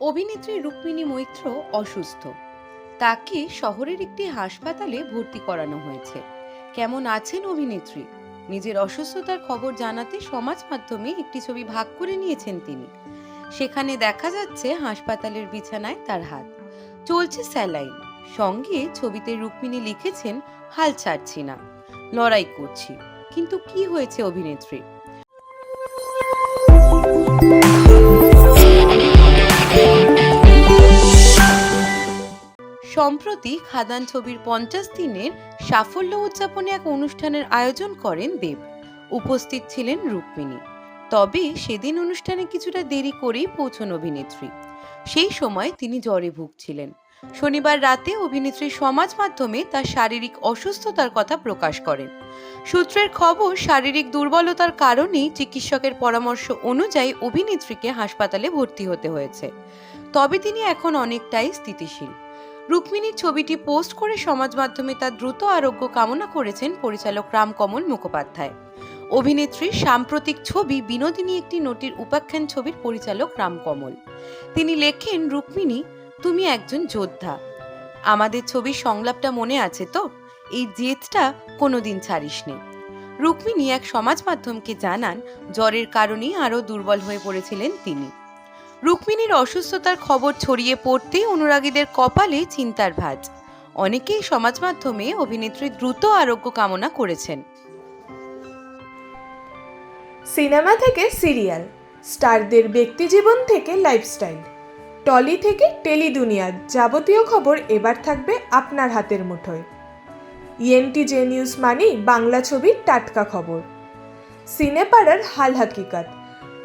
অভিনেত্রী রুক্মিণী মৈত্র অসুস্থ। তাকে শহরের একটি হাসপাতালে ভর্তি করানো হয়েছে। কেমন আছেন অভিনেত্রী? নিজের অসুস্থতার খবর জানাতে সমাজ মাধ্যমে একটি ছবি ভাগ করে নিয়েছেন তিনি। সেখানে দেখা যাচ্ছে হাসপাতালের বিছানায় তার হাত। চলছে স্যালাইন। সঙ্গে ছবিতে রুক্মিণী লিখেছেন, হাল ছাড়ছি না। লড়াই করছি। কিন্তু কি হয়েছে অভিনেত্রী সম্প্রতি খাদান ছবির পঞ্চাশ দিনের সাফল্য উদযাপনে এক অনুষ্ঠানের আয়োজন করেন দেব। উপস্থিত ছিলেন রুক্মিণী। তবে সেদিন অনুষ্ঠানে কিছুটা দেরি করেই পৌঁছন অভিনেত্রী। সেই সময় তিনি জ্বরে ভুগছিলেন। শনিবার রাতে অভিনেত্রী সমাজ মাধ্যমে তার শারীরিক অসুস্থতার কথা প্রকাশ করেন। সূত্রের খবর, শারীরিক দুর্বলতার কারণেই চিকিৎসকের পরামর্শ অনুযায়ী অভিনেত্রীকে হাসপাতালে ভর্তি হতে হয়েছে। তবে তিনি এখন অনেকটাই স্থিতিশীল। রুক্মিণীর ছবিটি পোস্ট করে সমাজ মাধ্যমে তার দ্রুত আরোগ্য কামনা করেছেন পরিচালক রামকমল মুখোপাধ্যায়। অভিনেত্রীর সাম্প্রতিক ছবি বিনোদিনী একটি নটির উপাখ্যান ছবির পরিচালক রামকমল। তিনি লেখেন, রুক্মিণী, তুমি একজন যোদ্ধা। আমাদের ছবির সংলাপটা মনে আছে তো? এই জেদটা কোনোদিন ছাড়িসনি। রুক্মিণী এক সমাজ মাধ্যমকে জানান, জ্বরের কারণেই আরও দুর্বল হয়ে পড়েছিলেন তিনি। রুক্মিণীর অসুস্থতার খবর ছড়িয়ে পড়তেই অনুরাগীদের কপালে চিন্তার ভাঁজ। অনেকেই সমাজ মাধ্যমে অভিনেত্রী দ্রুত আরোগ্য কামনা করেছেন। সিনেমা থেকে সিরিয়াল, স্টারদের ব্যক্তিজীবন থেকে লাইফস্টাইল, টলি থেকে টেলি দুনিয়ার যাবতীয় খবর এবার থাকবে আপনার হাতের মুঠোয়। ইএনটি জে নিউজ মানেই বাংলা ছবির টাটকা খবর। সিনেপাড়ার হাল হাকিকাত।